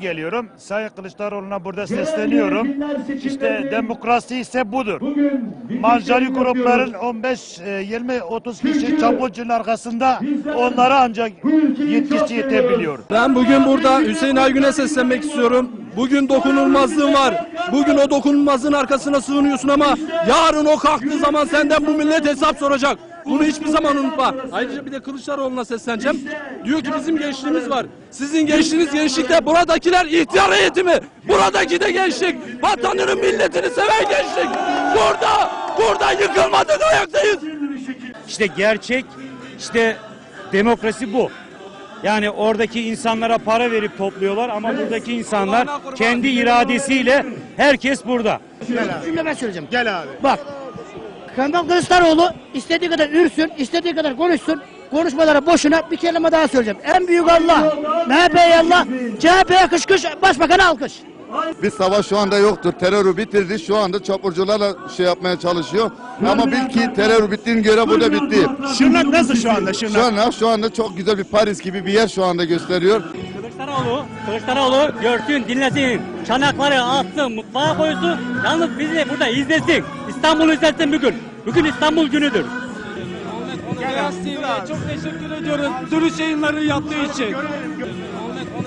Geliyorum. Sayın Kılıçdaroğlu'na burada sesleniyorum. İşte demokrasi ise budur. Mancari grupların 15, e, 20, 30 kişi çapulcunun arkasında onlara ancak yetkisi yetebiliyor. Ben bugün burada Hüseyin Aygün'e seslenmek istiyorum. Bugün dokunulmazlığın var. Bugün o dokunulmazlığın arkasına sığınıyorsun ama yarın o kalktığı zaman senden bu millet hesap soracak. Bunu hiçbir zaman unutma. Ayrıca bir de Kılıçdaroğlu'na sesleneceğim. Diyor ki bizim gençliğimiz var. Sizin gençliğiniz gençlikte. Buradakiler ihtiyar heyeti mi? Buradaki de gençlik. Vatanını milletini seven gençlik. Burada, burada yıkılmadık ayaktayız. İşte gerçek, işte demokrasi bu. Yani oradaki insanlara para verip topluyorlar ama buradaki insanlar kendi iradesiyle herkes burada. Cümle ben söyleyeceğim. Gel abi. Bak. Kemal Kılıçdaroğlu istediği kadar ürsün, istediği kadar konuşsun. Konuşmaları boşuna bir kelime daha söyleyeceğim. En büyük Allah, MHP'ye Allah, CHP'ye kış kış, başbakanı alkış. Bir savaş şu anda yoktur. Terörü bitirdi. Şu anda çapurcularla şey yapmaya çalışıyor. Ama bil ki terör bittiğine göre bu da bitti. Şırnak nasıl şu anda Şu anda, şu anda çok güzel bir Paris gibi bir yer şu anda gösteriyor. Kılıçdaroğlu, Kılıçdaroğlu görsün, dinlesin. Çanakları atsın, mutfağa koysun. Yalnız bizi burada izlesin. İstanbul'u izlesin bugün. Bugün İstanbul günüdür. Beyaz TV'ye çok teşekkür ediyoruz. Duruş yayınları yaptığı için.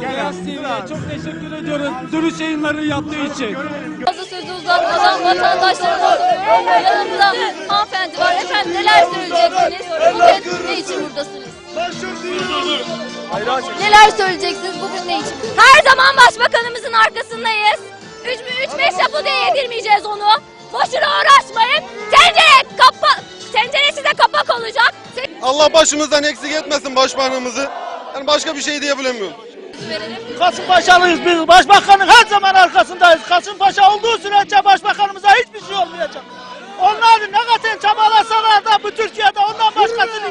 Beyaz TV'ye çok teşekkür ediyoruz. Duruş yayınları yaptığı için. Fazla sözü uzatmadan vatandaşlarımız soruyor. Yanımda hanımefendi var. Efendim neler söyleyeceksiniz? Bugün ne için buradasınız? Neler söyleyeceksiniz bugün ne için? Her zaman başbakanımızın arkasındayız. 3-5 yapı diye yedirmeyeceğiz onu. Boşuna uğraşmayın. Tencere kapa tencere size kapak olacak. Allah başımızdan eksik etmesin başbakanımızı. Yani başka bir şey diyebilemiyorum. verelim. Kasımpaşalıyız biz. Başbakanın her zaman arkasındayız. Kasımpaşa olduğu sürece başbakanımıza hiçbir şey olmayacak. Onlar ne kadar çabalasalar da bu Türkiye'de ondan başkası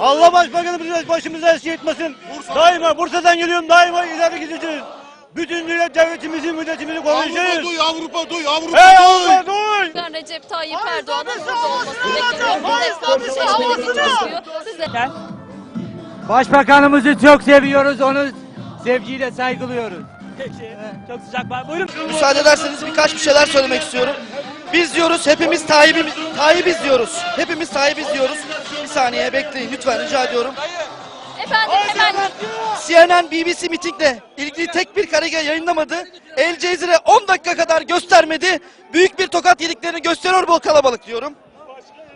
Allah başbakanımızı başımıza eski etmesin. Daima Bursa'dan geliyorum daima ileri gideceğiz. Bütün dünya devletimizi, milletimizi koruyacağız. duy, Avrupa duy, Avrupa Hey Allah duy! Ben Recep Tayyip Erdoğan'ın burada olmasını bekliyorum. Burada seçmeniz için çıkıyor. Siz de Başbakanımızı çok seviyoruz, onu sevgiyle saygılıyoruz. Çok sıcak var. Buyurun. Müsaade ederseniz birkaç bir şeyler söylemek istiyorum. Biz diyoruz hepimiz Tayyip'i Tayyip'iz diyoruz. Hepimiz Tayyip'iz diyoruz. Bir saniye bekleyin lütfen rica ediyorum. efendim hemen CNN BBC mitingle ilgili tek bir karege yayınlamadı. El Cezire 10 dakika kadar göstermedi. Büyük bir tokat yediklerini gösteriyor bu kalabalık diyorum.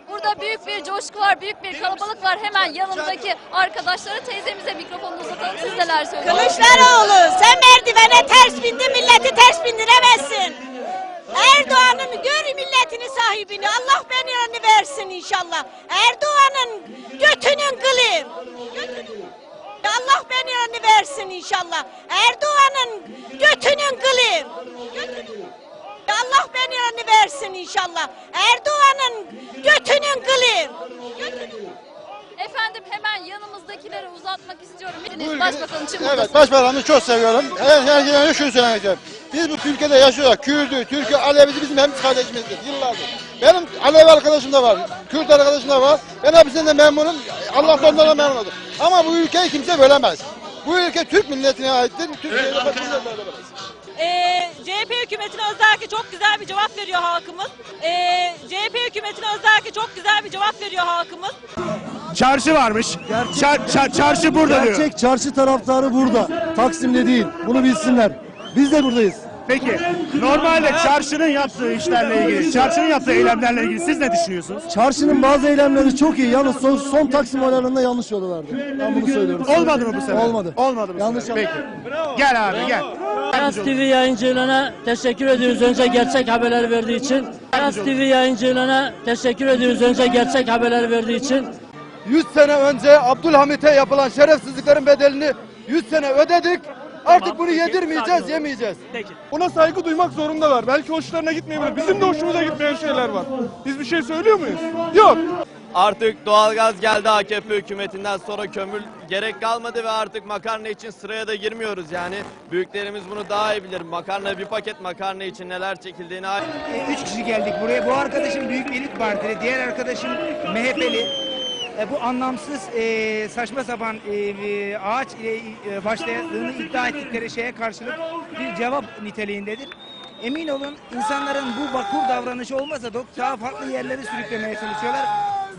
Burada büyük bir coşku var, büyük bir kalabalık var. Hemen yanımdaki arkadaşlara teyzemize mikrofonu uzatalım. Siz neler söylüyorsunuz? Kılıçdaroğlu sen merdivene ters bindin milleti ters bindiremezsin. Erdoğan'ın gör milletini sahibini Allah belanı versin inşallah. Erdoğan'ın götünün kılı. Allah belanı versin inşallah. Erdoğan'ın götünün kılı. Allah belanı versin inşallah. Erdoğan'ın götünün kılı. Efendim hemen yanımızdakileri uzatmak istiyorum. Başbakan için Evet, başbakanımızı çok seviyorum. Evet, herkese önce şunu söylemek istiyorum. Biz bu Türkiye'de yaşıyoruz. Kürdü, Türk'ü, Alevi'si bizim hepimiz kardeşimizdir yıllardır. Benim Alevi arkadaşım da var, Kürt arkadaşım da var. Ben hepsinden de memnunum. Allah ondan da memnun oldum. Ama bu ülkeyi kimse bölemez. Bu ülke Türk milletine aittir. Türkiye'de başımıza bölemez. Ee, CHP hükümetine özellikle çok güzel bir cevap veriyor halkımız. Ee, CHP hükümetine özellikle çok güzel bir cevap veriyor halkımız. Çarşı varmış. Çar- çar- çarşı burada diyor. Gerçek çarşı taraftarı burada. Taksim'de değil. Bunu bilsinler. Biz de buradayız. Peki normalde çarşının yaptığı işlerle ilgili, çarşının yaptığı eylemlerle ilgili siz ne düşünüyorsunuz? Çarşının bazı eylemleri çok iyi. Yalnız son, son Taksim olaylarında yanlış yollardı. Ben bunu söylüyorum. Olmadı mı bu sefer? Olmadı. Olmadı mı? Yanlış sefer? yaptı. Peki. Gel abi gel. Beyaz TV yayıncılığına teşekkür ediyoruz önce gerçek haberler verdiği için. Beyaz TV yayıncılığına teşekkür ediyoruz önce gerçek haberler verdiği için. 100 sene önce Abdülhamit'e yapılan şerefsizliklerin bedelini 100 sene ödedik. Artık bunu yedirmeyeceğiz, yemeyeceğiz. Ona saygı duymak zorundalar. Belki hoşlarına gitmeyebilir. Bizim de hoşumuza gitmeyen şeyler var. Biz bir şey söylüyor muyuz? Yok. Artık doğalgaz geldi AKP hükümetinden sonra kömür gerek kalmadı ve artık makarna için sıraya da girmiyoruz yani. Büyüklerimiz bunu daha iyi bilir. Makarna bir paket makarna için neler çekildiğini Üç kişi geldik buraya. Bu arkadaşım Büyük Birlik Partili, diğer arkadaşım MHP'li. E, bu anlamsız e, saçma sapan e, e, ağaç ile e, başladığını iddia ettikleri şeye karşılık bir cevap niteliğindedir. Emin olun insanların bu vakur davranışı olmasa da daha farklı yerlere sürüklemeye çalışıyorlar.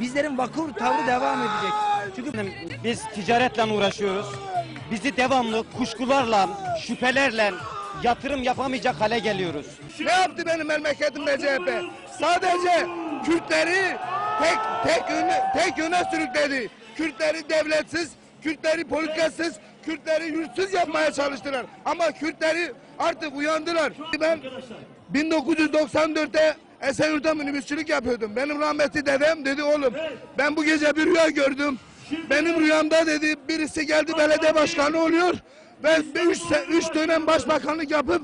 Bizlerin vakur tavrı devam edecek. Çünkü Biz ticaretle uğraşıyoruz. Bizi devamlı kuşkularla, şüphelerle yatırım yapamayacak hale geliyoruz. Ne yaptı benim memleketimde CHP? Sadece Kürtleri tek tek yöne, tek yöne sürükledi. Kürtleri devletsiz, Kürtleri politikasız, Kürtleri yurtsuz yapmaya çalıştılar. Ama Kürtleri artık uyandılar. Ben 1994'te Esenyurt'ta minibüsçülük yapıyordum. Benim rahmetli dedem dedi oğlum ben bu gece bir rüya gördüm. Benim rüyamda dedi birisi geldi belediye başkanı oluyor. Ve 3 üç dönem başbakanlık yapıp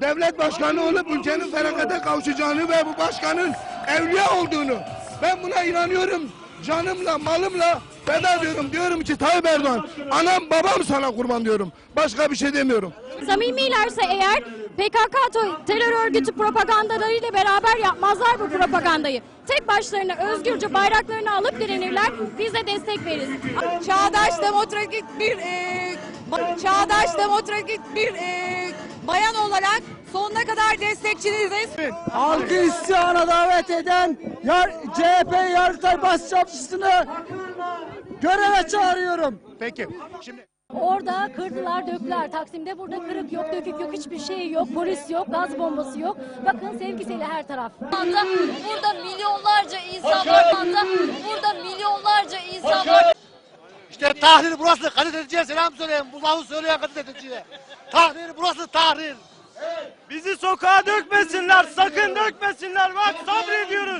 devlet başkanı olup ülkenin felakete kavuşacağını ve bu başkanın evliya olduğunu ben buna inanıyorum. Canımla malımla feda diyorum. Diyorum ki Tayyip Erdoğan anam babam sana kurban diyorum. Başka bir şey demiyorum. Samimilerse eğer PKK terör örgütü propagandalarıyla beraber yapmazlar bu propagandayı. Tek başlarına özgürce bayraklarını alıp direnirler. Biz de destek veririz. Çağdaş demokratik bir e, çağdaş demokratik bir e, bayan olarak sonuna kadar destekçiniziz. halkı isyana davet eden yar, CHP Yargıtay Başsavcısını göreve çağırıyorum. Peki. Şimdi Orada kırdılar, döktüler. Taksim'de burada kırık yok, dökük yok, hiçbir şey yok. Polis yok, gaz bombası yok. Bakın sevgisiyle her taraf. Burada milyonlarca insan var. Burada milyonlarca. İşte Tahrir burası. Gazeteciye selam söyleyin. Bu lafı söyleyen gazeteciye. Tahrir burası Tahrir. Bizi sokağa dökmesinler, sakın dökmesinler. Bak sabrediyoruz.